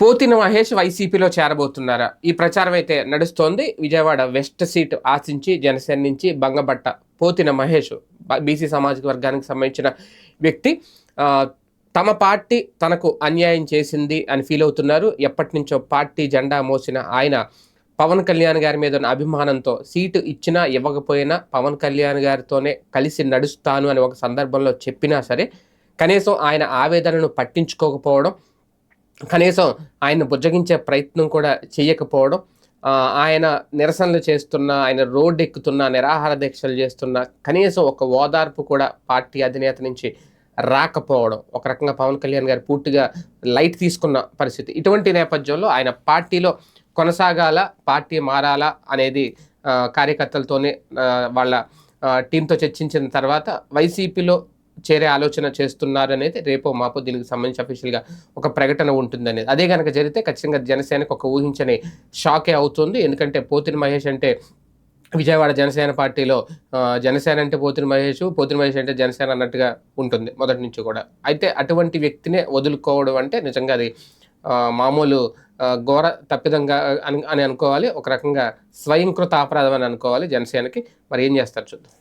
పోతిన మహేష్ వైసీపీలో చేరబోతున్నారా? ఈ ప్రచారం అయితే నడుస్తోంది. విజయవాడ వెస్ట్ సీట్ ఆశించి జనసేన నుంచి బంగబట్ట పోతిన మహేష్ బీసీ సామాజిక వర్గానికి సంబంధించిన వ్యక్తి. తమ పార్టీ తనకు అన్యాయం చేసింది అని ఫీల్ అవుతున్నారు. ఎప్పటి నుంచో పార్టీ జెండా మోసిన ఆయన పవన్ కళ్యాణ్ గారి మీద ఉన్న అభిమానంతో సీటు ఇచ్చినా ఇవ్వకపోయినా పవన్ కళ్యాణ్ గారితోనే కలిసి నడుస్తాను అని ఒక సందర్భంలో చెప్పినా సరే కనీసం ఆయన ఆవేదనను పట్టించుకోకపోవడం కనీసం ఆయన బుజ్జగించే ప్రయత్నం కూడా చేయకపోవడం ఆయన నిరసనలు చేస్తున్న ఆయన రోడ్డు ఎక్కుతున్న నిరాహార దీక్షలు చేస్తున్న కనీసం ఒక ఓదార్పు కూడా పార్టీ అధినేత నుంచి రాకపోవడం ఒక రకంగా పవన్ కళ్యాణ్ గారు పూర్తిగా లైట్ తీసుకున్న పరిస్థితి. ఇటువంటి నేపథ్యంలో ఆయన పార్టీలో కొనసాగాల పార్టీ మారాలా అనేది కార్యకర్తలతోనే వాళ్ళ టీంతో చర్చించిన తర్వాత వైసీపీలో చేరే ఆలోచన చేస్తున్నారనేది రేపో మాపో దీనికి సంబంధించి అఫీషియల్గా ఒక ప్రకటన ఉంటుంది అనేది అదే కనుక జరిగితే ఖచ్చితంగా జనసేనకు ఒక ఊహించని షాకే అవుతుంది. ఎందుకంటే పోతిన మహేష్ అంటే విజయవాడ జనసేన పార్టీలో జనసేన అంటే పోతిన మహేష్ పోతిన మహేష్ అంటే జనసేన అన్నట్టుగా ఉంటుంది మొదటి నుంచి కూడా. అయితే అటువంటి వ్యక్తినే వదులుకోవడం అంటే నిజంగా అది మామూలు ఘోర తప్పిదంగా అని అని అనుకోవాలి. ఒక రకంగా స్వయంకృత అపరాధం అని అనుకోవాలి జనసేనకి. మరి ఏం చేస్తారు చూద్దాం.